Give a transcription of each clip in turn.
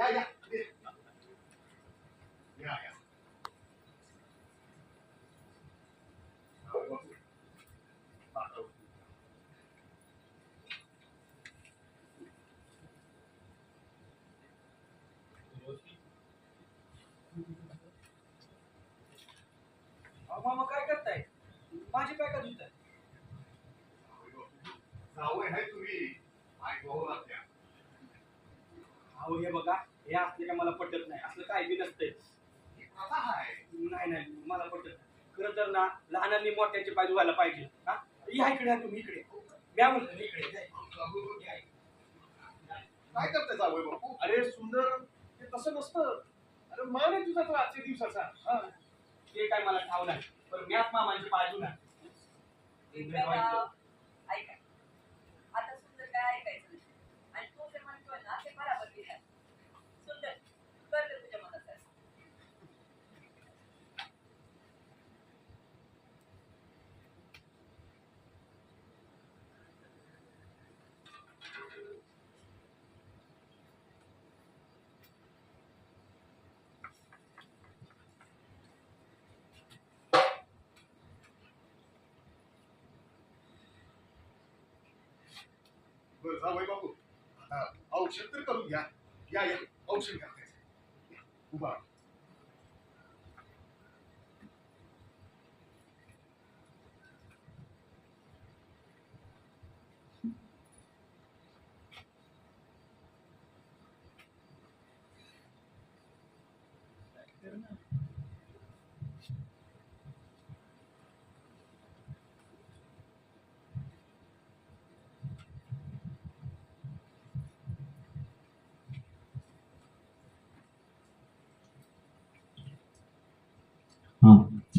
Yeah, yeah. Yeah, yeah. मामा काय करताय माझी काय का धुताय अहो हे बघा हे असले का मला पटत नाही. असलं काय बी नसतंय. ही नाही नाही मला पटत नाही. खरं तर ना लहानांनी मोठ्यांचे पाय धुवायला पाहिजे. हा? या इकडे तुम्ही इकडे. म्या म्हणतो ना इकडे. काय करते जावई बापू? अरे सुंदर ते तसं नसतं. अरे मान आहे तुझा तो आजच्या दिवसाचा. हा. ते काय मला ठाव नाही. पण म्याच मामांचे पाय धुणार. बरं जावई बापू आता औषध तर करून घ्या या या औषध घ्या त्याचं. या, उभा राहा. हा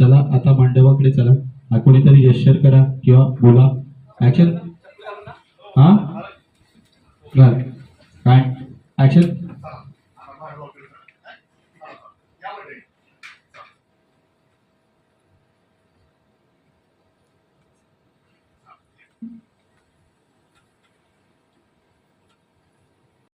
चला आता मांडवाकडे चला. कोणीतरी जेस्चर करा किंवा बोला. ऍक्शन हा? काय ऍक्शन